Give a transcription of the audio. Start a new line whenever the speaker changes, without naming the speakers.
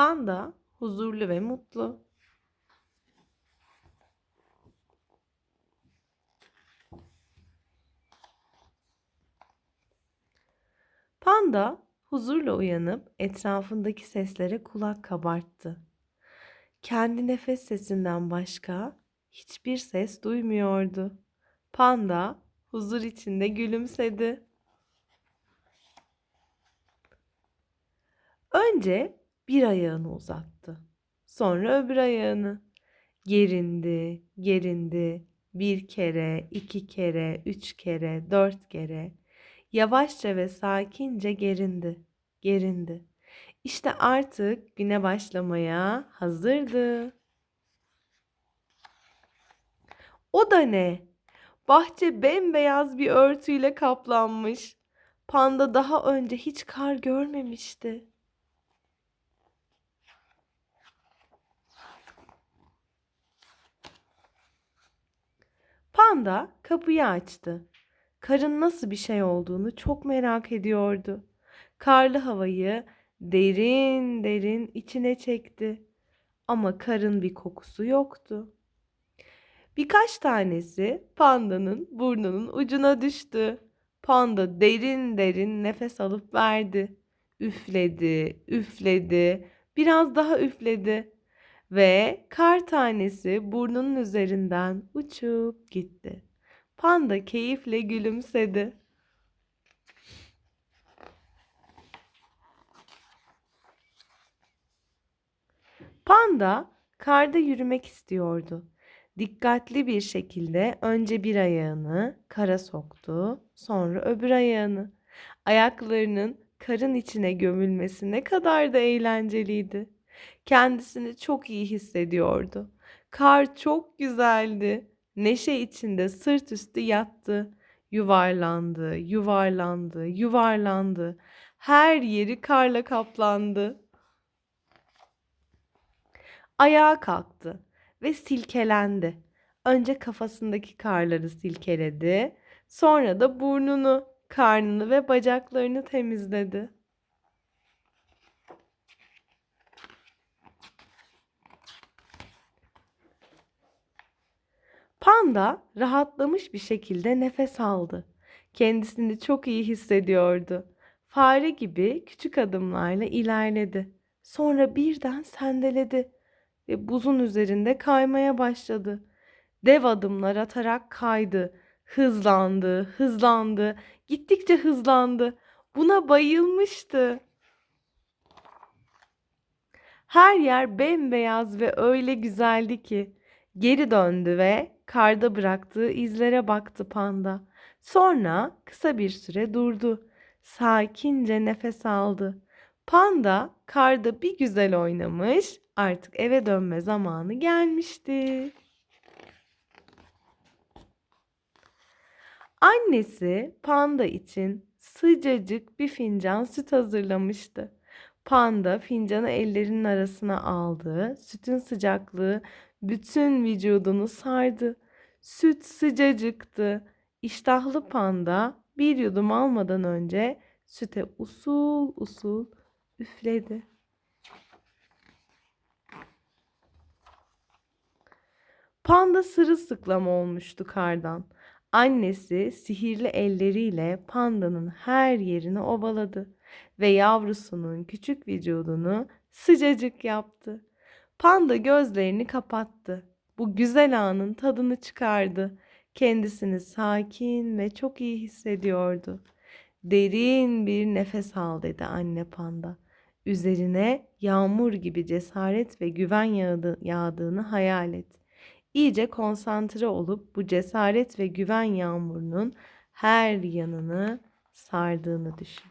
Panda huzurlu ve mutlu. Panda huzurla uyanıp etrafındaki seslere kulak kabarttı. Kendi nefes sesinden başka hiçbir ses duymuyordu. Panda huzur içinde gülümsedi. Önce bir ayağını uzattı. Sonra öbür ayağını. Gerindi, gerindi. Bir kere, iki kere, üç kere, dört kere. Yavaşça ve sakince gerindi, gerindi. İşte artık güne başlamaya hazırdı. O da ne? Bahçe bembeyaz bir örtüyle kaplanmış. Panda daha önce hiç kar görmemişti. Panda kapıyı açtı. Karın nasıl bir şey olduğunu çok merak ediyordu. Karlı havayı derin derin içine çekti. Ama karın bir kokusu yoktu. Birkaç tanesi pandanın burnunun ucuna düştü. Panda derin derin nefes alıp verdi. Üfledi, üfledi, biraz daha üfledi ve kar tanesi burnunun üzerinden uçup gitti. Panda keyifle gülümsedi. Panda karda yürümek istiyordu. Dikkatli bir şekilde önce bir ayağını kara soktu, sonra öbür ayağını. Ayaklarının karın içine gömülmesi ne kadar da eğlenceliydi. Kendisini çok iyi hissediyordu. Kar çok güzeldi. Neşe içinde sırt üstü yattı. Yuvarlandı, yuvarlandı, yuvarlandı. Her yeri karla kaplandı. Ayağa kalktı ve silkelendi. Önce kafasındaki karları silkeledi, sonra da burnunu, karnını ve bacaklarını temizledi. Panda rahatlamış bir şekilde nefes aldı. Kendisini çok iyi hissediyordu. Fare gibi küçük adımlarla ilerledi. Sonra birden sendeledi ve buzun üzerinde kaymaya başladı. Dev adımlar atarak kaydı. Hızlandı, hızlandı, gittikçe hızlandı. Buna bayılmıştı. Her yer bembeyaz ve öyle güzeldi ki geri döndü ve karda bıraktığı izlere baktı panda. Sonra kısa bir süre durdu. Sakince nefes aldı. Panda karda bir güzel oynamış, artık eve dönme zamanı gelmişti. Annesi panda için sıcacık bir fincan süt hazırlamıştı. Panda fincanı ellerinin arasına aldı. Sütün sıcaklığı bütün vücudunu sardı. Süt sıcacıktı. İştahlı panda bir yudum almadan önce süte usul usul üfledi. Panda sırılsıklam olmuştu kardan. Annesi sihirli elleriyle pandanın her yerini ovaladı ve yavrusunun küçük vücudunu sıcacık yaptı. Panda gözlerini kapattı. Bu güzel anın tadını çıkardı. Kendisini sakin ve çok iyi hissediyordu. Derin bir nefes al dedi anne panda. Üzerine yağmur gibi cesaret ve güven yağdı, yağdığını hayal et. İyice konsantre olup bu cesaret ve güven yağmurunun her yanını sardığını düşün.